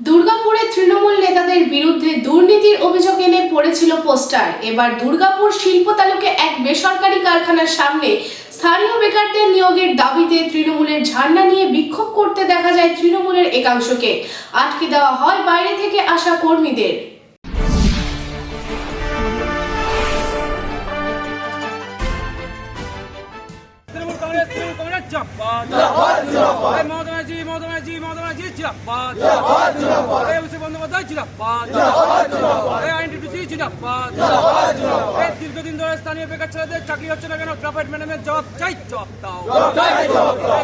দুর্গাপুরে তৃণমূল নেতাদের বিরুদ্ধে দুর্নীতির অভিযোগ এনে পড়েছিল পোস্টার। এবার দুর্গাপুর শিল্প তালুকে এক বেসরকারি কারখানার সামনে স্থানীয় বেকারদের নিয়োগের দাবিতে তৃণমূলের ঝান্ডা নিয়ে বিক্ষোভ করতে দেখা যায় তৃণমূলের একাংশকে। আটকে দেওয়া হয় বাইরে থেকে আসা কর্মীদের। তৃণমূল কংগ্রেস তৃণমূল কংগ্রেস জিন্দাবাদ জিন্দাবাদ মমতা ব্যানার্জি মমতা ব্যানার্জি মমতা ব্যানার্জি জিন্দাবাদ দীর্ঘদিন ধরে স্থানীয় বেকার ছেলেদের চাকরি হচ্ছে না কেন গ্রাফাইট ম্যানেজমেন্ট জবাব চাই জবাব দাও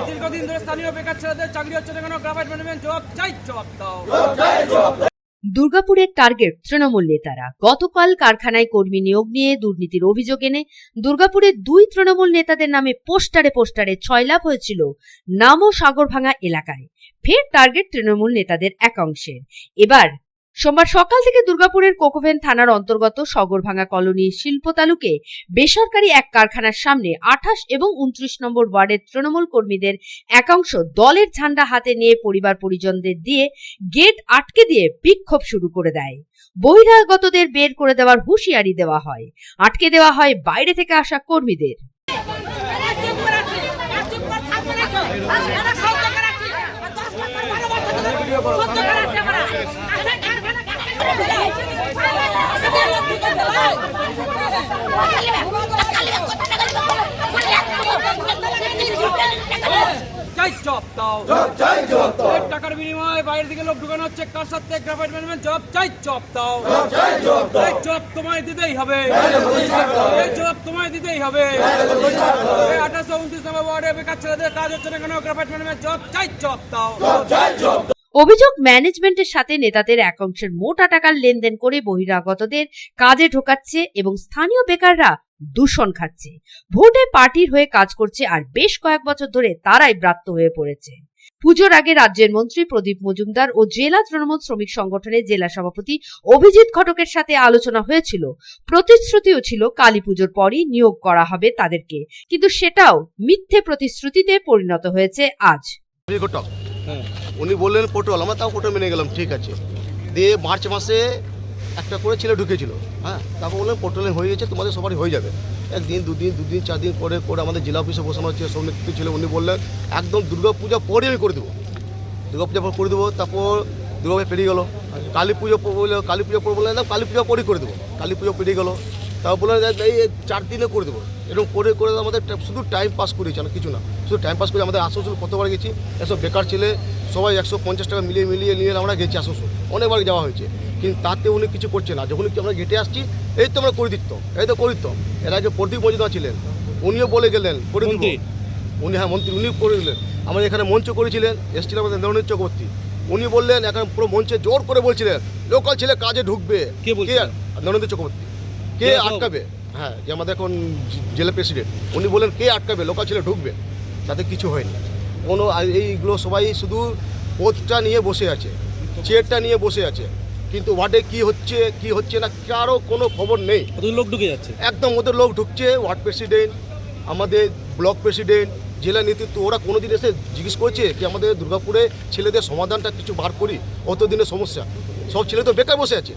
দীর্ঘদিন ধরে স্থানীয় বেকার ছেলেদের চাকরি হচ্ছে না কেন গ্রাফাইট ম্যানেজমেন্ট জবাব চাই জবাব দাও। দুর্গাপুরের টার্গেট তৃণমূল নেতারা। গতকাল কারখানায় কর্মী নিয়োগ নিয়ে দুর্নীতির অভিযোগ এনে দুর্গাপুরের দুই তৃণমূল নেতাদের নামে পোস্টারে পোস্টারে ছয় লাভ হয়েছিল নামও সাগরভাঙা এলাকায়। ফের টার্গেট তৃণমূল নেতাদের একাংশের। এবার সোমবার সকাল থেকে দুর্গাপুরের কোকোভেন থানার অন্তর্গত সগরভাঙা কলোনির শিল্প তালুকে বেসরকারি এক কারখানার সামনে আঠাশ এবং উনত্রিশ নম্বর ওয়ার্ডের তৃণমূল কর্মীদের একাংশ দলের ঝান্ডা হাতে নিয়ে পরিবার পরিজনদের দিয়ে গেট আটকে দিয়ে বিক্ষোভ শুরু করে দেয়। বহিরাগতদের বের করে দেওয়ার হুঁশিয়ারি দেওয়া হয়। আটকে দেওয়া হয় বাইরে থেকে আসা কর্মীদের। চাই জব দাও টাকার বিনিময়ে বাইরে থেকে লোক ঢুকানো হচ্ছে কার সাথে গ্রাফাইট ম্যানেজমেন্ট জব চাই জব দাও জব তোমায় দিতেই হবে এই জব তোমায় দিতেই হবে এই ছেলেদের কাজ হচ্ছে না কেন গ্রাফাইট ম্যানেজমেন্ট জব চাই, জব দাও। অভিযোগ ম্যানেজমেন্টের সাথে নেতাদের একাংশের মোটা টাকার লেনদেন করে বহিরাগতদের কাজে ঢোকাচ্ছে এবং স্থানীয় বেকাররা দূষণ খাচ্ছে। ভোটে পার্টির হয়ে কাজ করছে আর বেশ কয়েক বছর ধরে তারাই ব্রাত্য হয়ে পড়েছে। পুজোর আগে রাজ্যের মন্ত্রী প্রদীপ মজুমদার ও জেলা তৃণমূল শ্রমিক সংগঠনের জেলা সভাপতি অভিজিৎ ঘটকের সাথে আলোচনা হয়েছিল। প্রতিশ্রুতিও ছিল কালী পুজোর পরই নিয়োগ করা হবে তাদেরকে। কিন্তু সেটাও মিথ্যে প্রতিশ্রুতিতে পরিণত হয়েছে আজ। ঘটক উনি বললেন, পটল, আমরা তাও পটল মেনে গেলাম, ঠিক আছে। দিয়ে মার্চ মাসে একটা করে ছেলে ঢুকেছিল হ্যাঁ? তারপর বললেন, পটলে হয়ে গেছে, তোমাদের সবারই হয়ে যাবে। একদিন, দুদিন দুদিন, চার দিন পরে করে আমাদের জেলা অফিসে বসানো হচ্ছে, সব নেতৃত্ব ছিল, উনি বললেন, একদম দুর্গা পূজা পরে আমি করে দেবো। দুর্গা পূজা পর করে দেবো, তারপর দুর্গা পেরিয়ে গেলো। কালী পুজো বলল কালী পুজো পর বললেন কালী পুজো পরেই করে দেবো। কালী পুজো পেরিয়ে গেলো। বললেন যে এই চার দিনে করে দেবো। এরকম করে করে আমাদের শুধু টাইম পাস করেছে না কিছু না। শুধু টাইম পাস করে আমাদের আসানসোল কতবার গেছি এসব বেকার ছেলে সবাই একশো পঞ্চাশ টাকা মিলিয়ে মিলিয়ে নিয়ে আমরা গেছি আসানসোল। অনেকবার যাওয়া হয়েছে। কিন্তু তাতে উনি কিছু করছে না। যখন কি আমরা গেটে আসছি এই তো আমরা করে দিত এই তো করে দিত এর আগে প্রদীপ মজুমদার ছিলেন উনিও বলে গেলেন করে দিব। উনি হ্যাঁ মন্ত্রী উনিও করে দিলেন। আমাদের এখানে মঞ্চ করেছিলেন এসছিল আমাদের নরনীত চক্রবর্তী। উনি বললেন এখন পুরো মঞ্চে জোর করে বলছিলেন লোকাল ছেলে কাজে ঢুকবে। কে? নরেন্দ্র চক্রবর্তী। কে আটকাবে? হ্যাঁ যে আমাদের এখন জেলা প্রেসিডেন্ট উনি বললেন কে আটকাবে? লোকাল ছেলে ঢুকবে। তাতে কিছু হয়নি। কোনো এইগুলো সবাই শুধু পথটা নিয়ে বসে আছে চেয়ারটা নিয়ে বসে আছে। কিন্তু ওয়ার্ডে কি হচ্ছে কি হচ্ছে না কারও কোনো খবর নেই। লোক ঢুকে যাচ্ছে। একদম ওদের লোক ঢুকছে ওয়ার্ড প্রেসিডেন্ট আমাদের ব্লক প্রেসিডেন্ট জেলা নেতৃত্ব ওরা কোনো দিন এসে জিজ্ঞেস করেছে কি আমাদের দুর্গাপুরে ছেলেদের সমাধানটা কিছু বার করি? অত দিনের সমস্যা। সব ছেলে তো বেকার বসে আছে।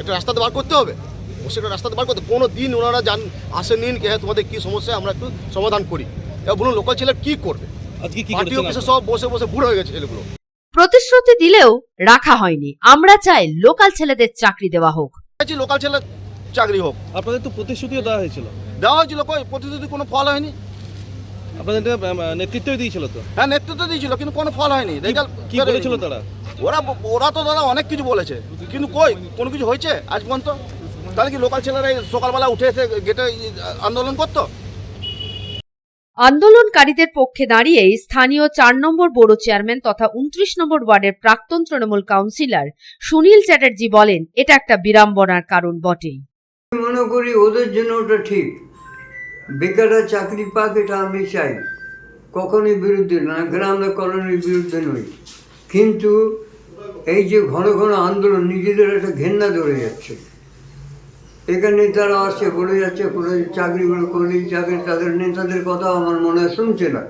একটা রাস্তাতে বার করতে হবে। একটা রাস্তাতে বার করতে। কোনো দিন ওনারা জান আসেন নিন কি হ্যাঁ তোমাদের কী সমস্যা আমরা একটু সমাধান করি। এবার বলুন লোকাল ছেলে কী করবে? পার্টি অফিসে সব বসে বসে বুড়ো হয়ে গেছে ছেলেগুলো। প্রতিশ্রুতি দিলেও রাখা হয়নি। আমরা চাই লোকাল ছেলেদের চাকরি দেওয়া হোক। লোকাল ছেলে চাকরি হোক। আপনাদের তো প্রতিশ্রুতিও দেওয়া হয়েছিল। দেওয়া হয়েছিল কই? প্রতিশ্রুতি কোনো ফল হয়নি। আপনাদের নেতৃত্বই দিয়েছিল তো? হ্যাঁ নেতৃত্ব দিয়েছিল কিন্তু কোনো ফল হয়নি। কি বলেছিল তারা? ওরা ওরা তো দাদা অনেক কিছু বলেছে। কিন্তু কই? কোনো কিছু হয়েছে আজ পর্যন্ত? তাহলে কি লোকাল ছেলেরা সকালবেলা উঠে এসে গেটে আন্দোলন করতো? আন্দোলনকারীদের পক্ষে দাঁড়িয়ে স্থানীয় চার নম্বর বড় চেয়ারম্যান তথা উনত্রিশ নম্বর ওয়ার্ডের প্রাক্তন তৃণমূল কাউন্সিলর সুনীল চ্যাটার্জি বলেন এটা একটা বিড়ম্বনার কারণ বটেই। মনে করি ওদের জন্য ওটা ঠিক। বেকাররা চাকরি পাক এটা আমি চাই। কখনই বিরুদ্ধে না গ্রামে কলোনির বিরুদ্ধে নই। কিন্তু এই যে ঘন ঘন আন্দোলন নিজেদের একটা ঘেন্না ধরে যাচ্ছে। এখানে নেতারা আসছে বলে যাচ্ছে করে চাকরিগুলো করলেই চাকরি তাদের নেতাদের কথা আমার মনে হয় শুনছে না।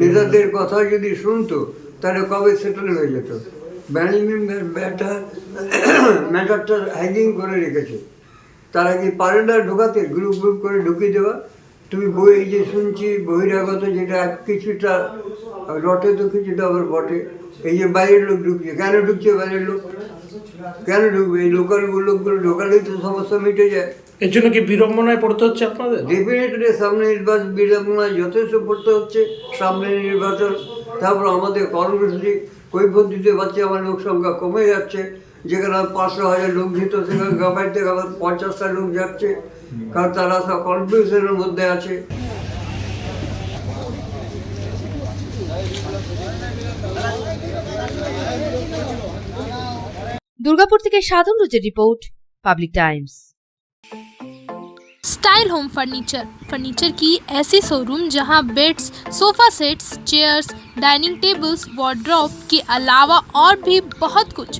নেতাদের কথা যদি শুনতো তাহলে কবে সেটেল হয়ে যেত? ম্যানেজমেন্ট ব্যাটার ম্যাটারটা হ্যাঙ্গিং করে রেখেছে। তারা কি পারে না ঢোকাতে? গ্রুপ গ্রুপ করে ঢুকিয়ে দেওয়া? তুমি বই যে শুনছি বহিরাগত যেটা কিছুটা রটে তো কিছুটা আবার বটে। এই যে বাইরের লোক ঢুকছে কেন ঢুকছে বাইরের লোক? কেন ঢুকবে? এই লোকাল লোকগুলো ঢোকালেই তো সমস্যা মিটে যায়। এর জন্য কি বিড়ম্বনায় পড়তে হচ্ছে আপনাদের? ডেফিনেটলি সামনে নির্বাচন বিড়ম্বনায় যথেষ্ট পড়তে হচ্ছে সামনে নির্বাচন। তারপর আমাদের কর্মসূচি কৈফত দিতে পারছে আমার লোক সংখ্যা কমে যাচ্ছে। যেখানে পাঁচশো হাজার লোক যেত সেখানে গাবাই থেকে আবার পঞ্চাশটা লোক যাচ্ছে। কারণ তারা সব কনফিউশনের মধ্যে আছে। দুর্গাপুর থেকে সাধন রুজের report public Times style home furniture furniture की ऐसी शोरूम जहां beds sofa sets chairs dining tables wardrobe के अलावा और भी बहुत कुछ